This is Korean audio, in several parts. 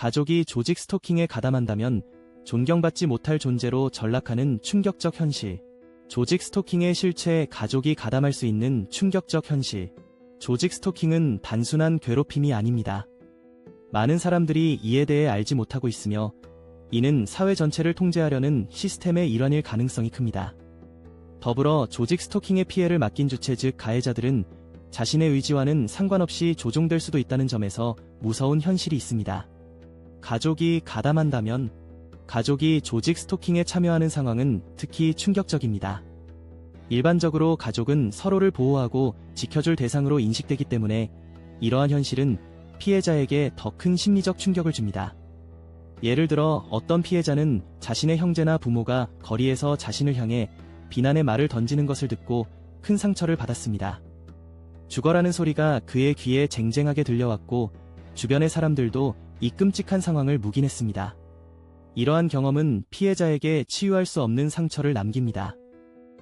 가족이 조직 스토킹에 가담한다면 존경받지 못할 존재로 전락하는 충격적 현실. 조직 스토킹의 실체 가족이 가담할 수 있는 충격적 현실. 조직 스토킹은 단순한 괴롭힘이 아닙니다. 많은 사람들이 이에 대해 알지 못하고 있으며 이는 사회 전체를 통제하려는 시스템의 일환일 가능성이 큽니다. 더불어 조직 스토킹의 피해를 맡긴 주체 즉 가해자들은 자신의 의지와는 상관없이 조종될 수도 있다는 점에서 무서운 현실이 있습니다. 가족이 가담한다면 가족이 조직 스토킹에 참여하는 상황은 특히 충격적입니다. 일반적으로 가족은 서로를 보호하고 지켜줄 대상으로 인식되기 때문에 이러한 현실은 피해자에게 더 큰 심리적 충격을 줍니다. 예를 들어 어떤 피해자는 자신의 형제나 부모가 거리에서 자신을 향해 비난의 말을 던지는 것을 듣고 큰 상처를 받았습니다. 죽어라는 소리가 그의 귀에 쟁쟁하게 들려왔고 주변의 사람들도 이 끔찍한 상황을 묵인했습니다. 이러한 경험은 피해자에게 치유할 수 없는 상처를 남깁니다.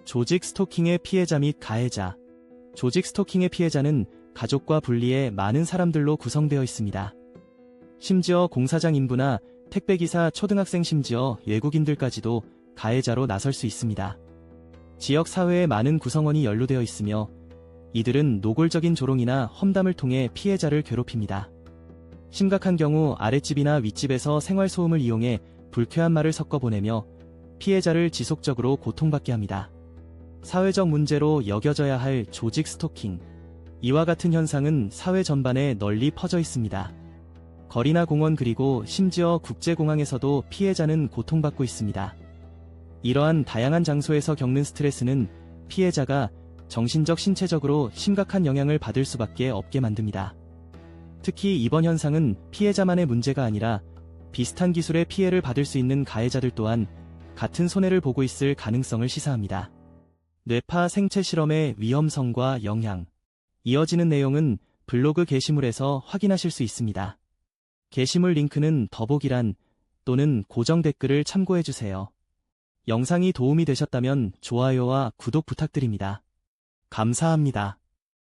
조직 스토킹의 피해자 및 가해자. 조직 스토킹의 피해자는 가족과 분리해 많은 사람들로 구성되어 있습니다. 심지어 공사장 인부나 택배기사, 초등학생 심지어 외국인들까지도 가해자로 나설 수 있습니다. 지역 사회에 많은 구성원이 연루되어 있으며 이들은 노골적인 조롱이나 험담을 통해 피해자를 괴롭힙니다. 심각한 경우 아랫집이나 윗집에서 생활소음을 이용해 불쾌한 말을 섞어 보내며 피해자를 지속적으로 고통받게 합니다. 사회적 문제로 여겨져야 할 조직 스토킹. 이와 같은 현상은 사회 전반에 널리 퍼져 있습니다. 거리나 공원 그리고 심지어 국제공항에서도 피해자는 고통받고 있습니다. 이러한 다양한 장소에서 겪는 스트레스는 피해자가 정신적 신체적으로 심각한 영향을 받을 수밖에 없게 만듭니다. 특히 이번 현상은 피해자만의 문제가 아니라 비슷한 기술의 피해를 받을 수 있는 가해자들 또한 같은 손해를 보고 있을 가능성을 시사합니다. 뇌파 생체 실험의 위험성과 영향. 이어지는 내용은 블로그 게시물에서 확인하실 수 있습니다. 게시물 링크는 더보기란 또는 고정 댓글을 참고해주세요. 영상이 도움이 되셨다면 좋아요와 구독 부탁드립니다. 감사합니다.